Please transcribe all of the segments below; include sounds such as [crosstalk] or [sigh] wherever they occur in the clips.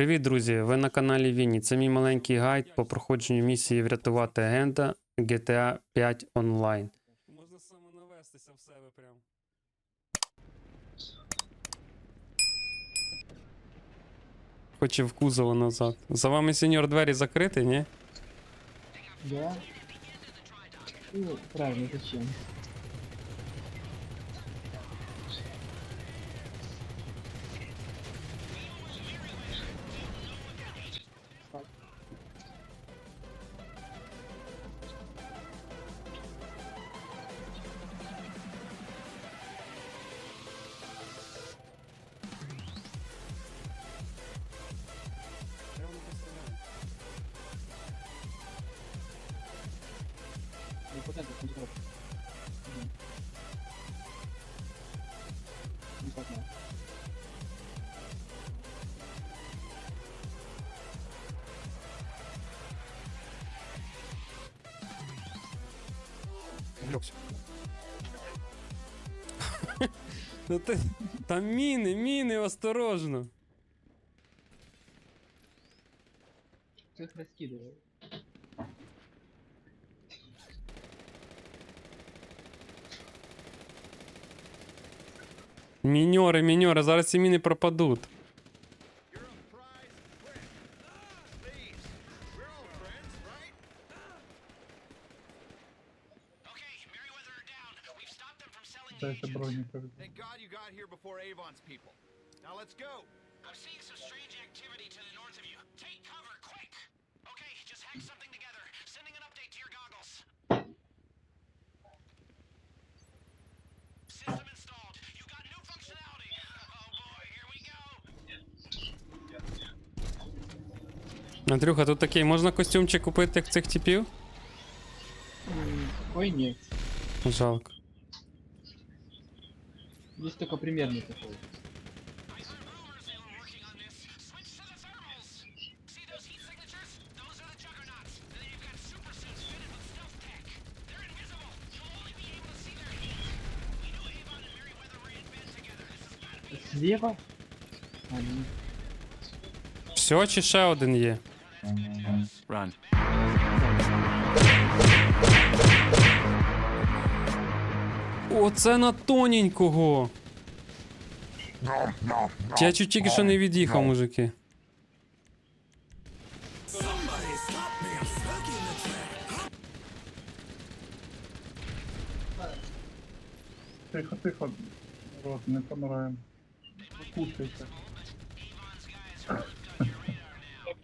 Привіт, друзі! Ви на каналі Вінні. Це мій маленький гайд по проходженню місії врятувати агента GTA 5 Online. Можна самонавестися в себе прям. Хоче в кузово назад. За вами сеньор двері закриті, ні? Да? Ну, правильно, зачем? Ну, вот это, вот это. Мгм. Не понял. Влюбся. Ну ти. Там міни, міни, осторожно. Кто их Міньори, міньори, зараз ці міни пропадуть. You're a prize friend. Ah, please. We're all friends, right? Okay, Merryweather are down. We've stopped them from selling the Дайте броніка. Thank God you got here before Avon's people. Now let's go. I'm seeing some strange activity to the north of you. Андрюха, тут такий можна костюмчик купити, як цих типів? Ой, ні. Жалко. Есть только примерный такой. Слева? А, Все, чи ще один є? Run. Оце на тоненького. Я чуть тільки що не від'їхав, мужики. Тихо, тихо. Рот, не помираємо.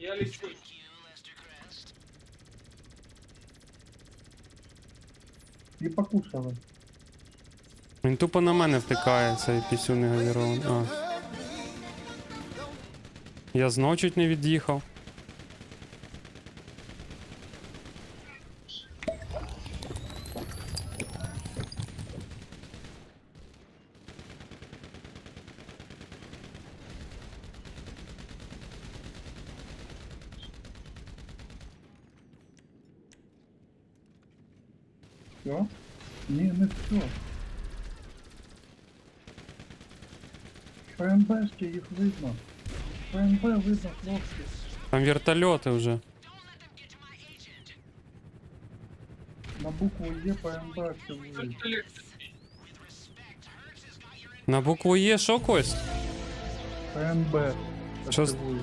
Кушайте. І покушали. Він тупо на мене втикає, цей пісюний газірований. А. Я знов чуть не від'їхав. Все? Ні, не все. ПМБшки, їх видно. ПМБ видно, хлопці. Там вертольоти вже. Don't let them get to my agent. На букву Є ПМБ активують. With respect, Hertz has got your На букву Є що Кость? ПМБ Що з- активують.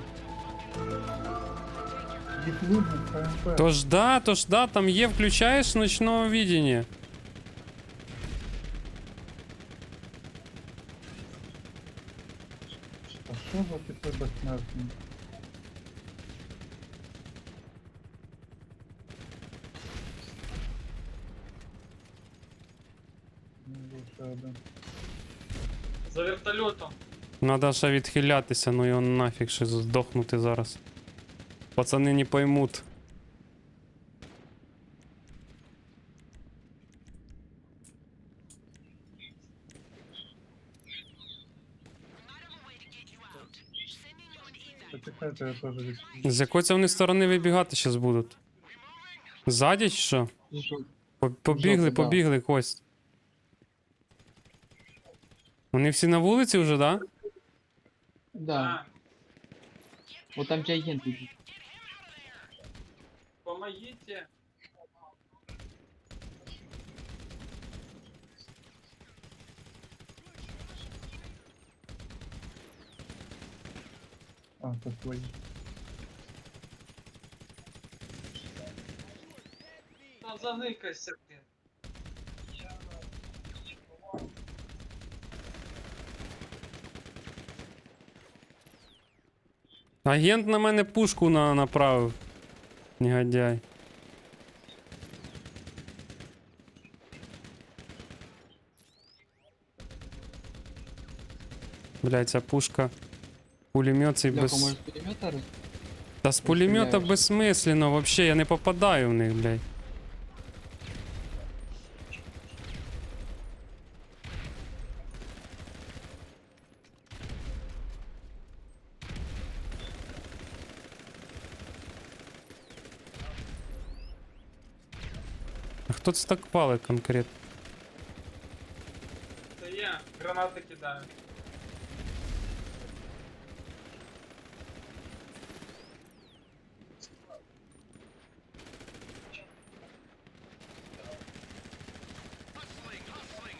Їх видно, ПМБ. Тож да, тож да, там є, включаєш ночного видіння. А що за типи безсмертні? Ну, лише один. За вертольотом. Надо ще відхилятися, ну його нафіг ще здохнути зараз. Пацани не evac. Почекайте, я теж відкрию. З якої це вони сторони вибігати зараз будуть? Ззаді чи що? Жо- По- Побігли, да. побігли, Кость. Вони всі на вулиці вже, да? Да. Вот там где агент лежит. Помогите. А, це твої. Та заникайся, блін. Агент на мене пушку на, направив. Негодяй. Блять, ця пушка. Пулемет цей Бляха, без. Та з пулемета безсмислено, вообще, я не попадаю в них, блядь. Хто це так палить конкретно? Це я. Гранати кидаю. Hustling, hustling,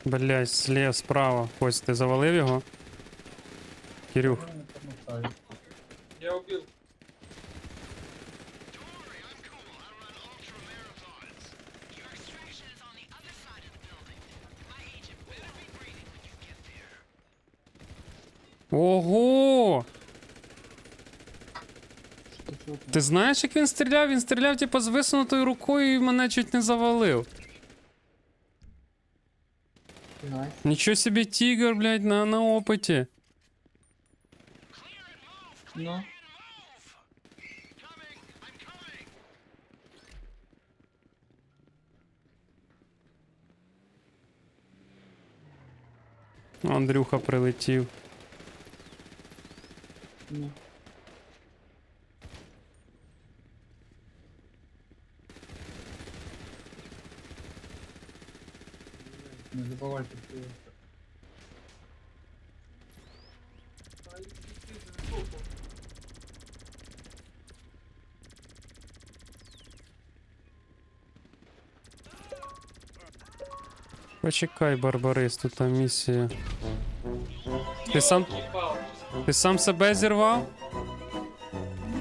building. My agent better be breathing when you get there. Ого! Ти знаєш, як він стріляв? Він стріляв, типу, з висунутою рукою і мене чуть не завалив. Фига себе. Нічого собі тігр, блядь, на, на опиті. Ну, Coming, I'm coming. Андрюха прилетів. ну. Не забувайте, що Ай, ты сдохла. Почекай, Барбарис, тут там місія. Ти сам, Ёлки-палки. ти сам себе зірвав?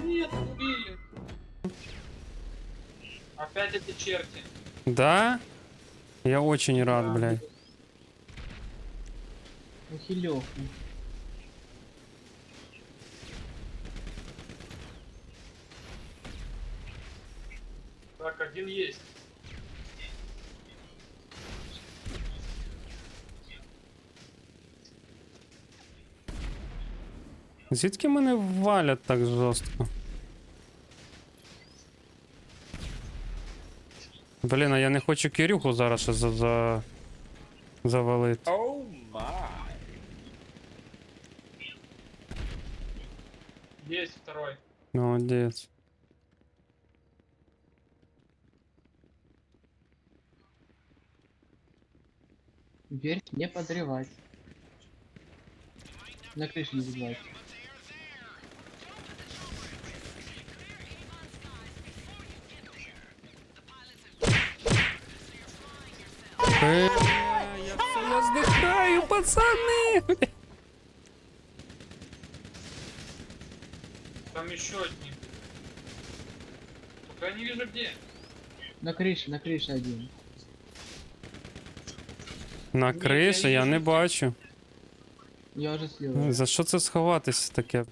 Нет, убили. Опять эти черти. Да? Я очень рад, Да. блядь. Ухилёв. Так, один есть. Звідки мене валять так жорстко? Блін, а я не хочу Кирюху зараз ще за, за... завалити. Есть второй. Молодец. Дверь не подрывать. На крыше не забывать. Я, я, я, я, я, Там еще одни. Только я не вижу где. На крыше, на крыше один. На Ні, криші я я не не бачу. Я уже слева. За що це сховатися таке?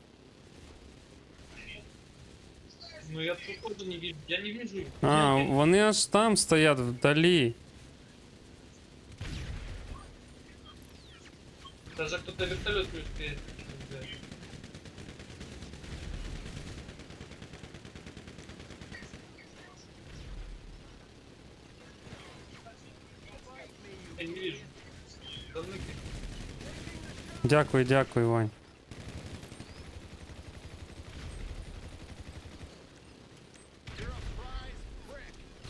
Ну я тут тоже не вижу. Я не вижу их. А, Я- вони аж там стоять вдалі. Даже кто-то вертолет не успеет. Я не вижу. Дякую, дякую, Вань.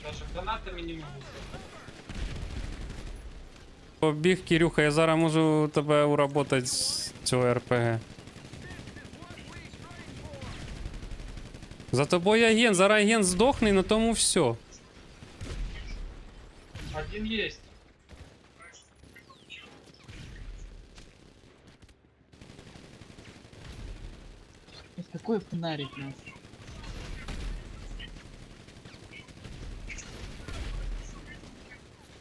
Даже гранатами не могу. Побіг, Кирюха, я зараз можу тебе уработати з цього РПГ. За тобою агент, зараз агент здохне на тому все. Один есть. Какой фонарик нас?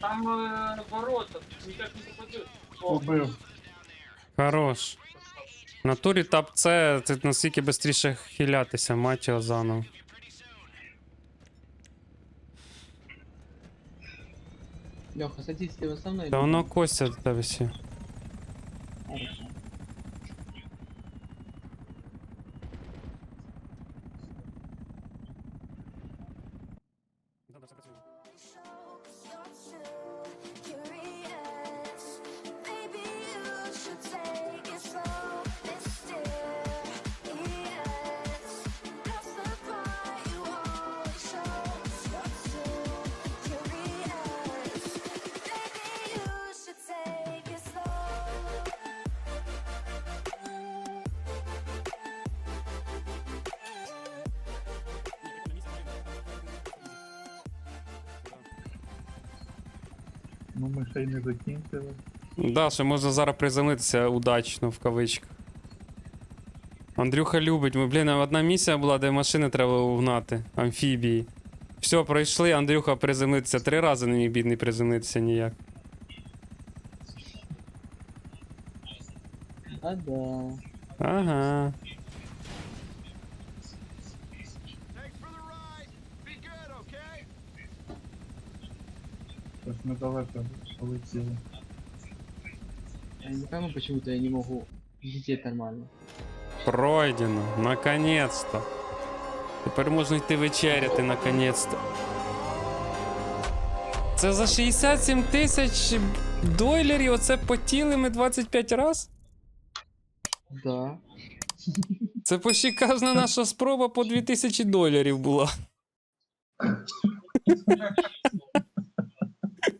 Там э, ворота, никак не попадет. О, Убив. Хорош. В натурі тап це ти наскільки швидше хилятися, мать його заново. Леха, садись ты со мной. Воно? Костя до тебе. Хорошо. Ну ми ще й не закінчили. Да, ще можна зараз приземлитися удачно в кавичках. Андрюха любить. Ми, блін, одна місія була, де машини треба угнати. Амфібії. Все, пройшли, Андрюха приземлитися. Три рази не міг бідний приземлитися ніяк. А да. Ага. Ми полетіли. Я не пойму, почему-то я не могу лететь нормально. Пройдено. Наконец-то. Тепер можна йти вечеряти, наконець-то. Це за 67 тисяч дойлерів оце потіли ми 25 раз? Да. Це почти кожна наша спроба по 2000 доларів була. [laughs]